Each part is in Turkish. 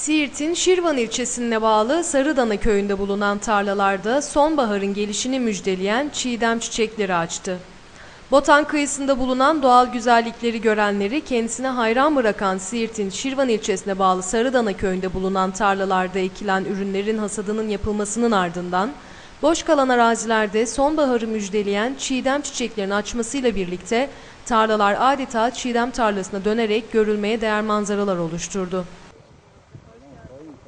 Siirt'in Şirvan ilçesine bağlı Sarıdana köyünde bulunan tarlalarda sonbaharın gelişini müjdeleyen çiğdem çiçekleri açtı. Botan kıyısında bulunan doğal güzellikleri görenleri kendisine hayran bırakan Siirt'in Şirvan ilçesine bağlı Sarıdana köyünde bulunan tarlalarda ekilen ürünlerin hasadının yapılmasının ardından boş kalan arazilerde sonbaharı müjdeleyen çiğdem çiçeklerinin açmasıyla birlikte tarlalar adeta çiğdem tarlasına dönerek görülmeye değer manzaralar oluşturdu.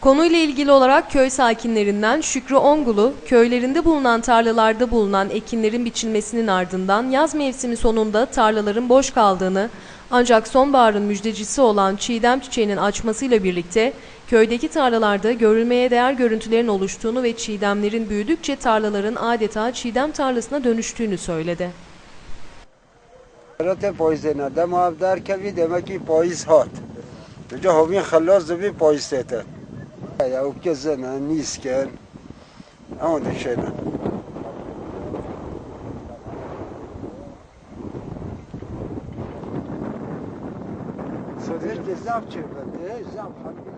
Konuyla ilgili olarak köy sakinlerinden Şükrü Ongulu, köylerinde bulunan tarlalarda bulunan ekinlerin biçilmesinin ardından yaz mevsimi sonunda tarlaların boş kaldığını ancak sonbaharın müjdecisi olan çiğdem çiçeğinin açmasıyla birlikte köydeki tarlalarda görülmeye değer görüntülerin oluştuğunu ve çiğdemlerin büyüdükçe tarlaların adeta çiğdem tarlasına dönüştüğünü söyledi. رات پاییز نه دم آب در کبی دمه کی پاییز هات اینجا همین خلاص دبی پاییز تته یا او که زنه نیست کن اما دشنه صدر زب چه بده زب